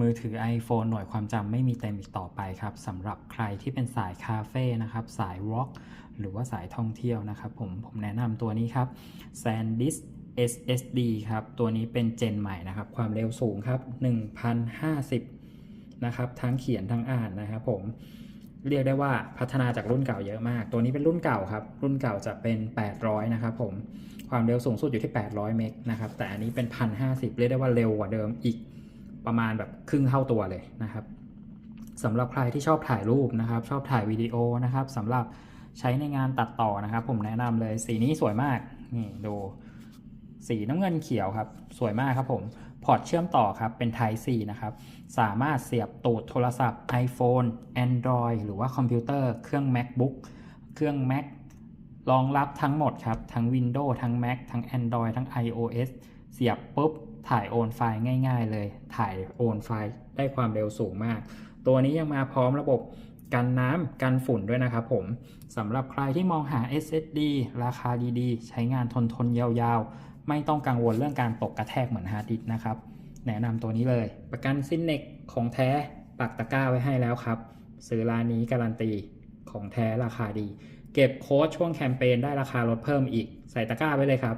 มือถือ iPhone หน่วยความจำไม่มีเต็มอีกต่อไปครับสำหรับใครที่เป็นสายคาเฟ่นะครับ สายวอล์กหรือว่าสายท่องเที่ยวนะครับผมผมแนะนำตัวนี้ครับ SanDisk SSD ครับ ตัวนี้เป็นเจนใหม่นะครับ ความเร็วสูงครับ 1050 นะครับ ทั้งเขียนทั้งอ่านนะครับผมเรียกได้ว่าพัฒนาจากรุ่นเก่าเยอะมาก ตัวนี้เป็นรุ่นเก่าครับ รุ่นเก่าจะเป็น 800 นะครับผม ความเร็วสูงสุดอยู่ที่ 800 เมกนะครับ แต่อันนี้เป็น 1050 เรียกได้ว่าเร็วกว่าเดิมอีก ประมาณแบบครึ่งเท่าตัวเลยนะครับสำหรับใครที่ชอบถ่ายรูปนะครับ ชอบถ่ายวิดีโอนะครับสำหรับใช้ในงานตัดต่อนะครับ ผมแนะนำเลยสีนี้สวยมากนี่ดูสีน้ำเงินเขียวครับ สวยมากครับผมพอร์ตเชื่อมต่อครับเป็น Type C นะครับ สามารถเสียบตูดโทรศัพท์ iPhone Android หรือว่าคอมพิวเตอร์เครื่อง MacBook เครื่อง Mac รองรับทั้งหมดครับ ทั้ง Windows ทั้ง Mac ทั้ง Android ทั้ง iOS เสียบปุ๊บ ถ่ายโอนไฟล์ง่ายๆเลย ถ่ายโอนไฟล์ได้ความเร็วสูงมาก ตัวนี้ยังมาพร้อมระบบกันน้ำกันฝุ่นด้วยนะครับผมสำหรับใครที่มองหา SSD ราคาดีๆ ใช้งานทนทนๆยาวๆ ไม่ต้องกังวลเรื่องการตกกระแทกเหมือนฮาร์ดดิสก์นะครับ แนะนำตัวนี้เลย ประกันซินเนกของแท้ปักตะกร้าไว้ให้แล้วครับ ซื้อร้านนี้การันตีของแท้ราคาดี เก็บโค้ดช่วงแคมเปญได้ราคาลดเพิ่มอีก ใส่ตะกร้าไว้เลยครับ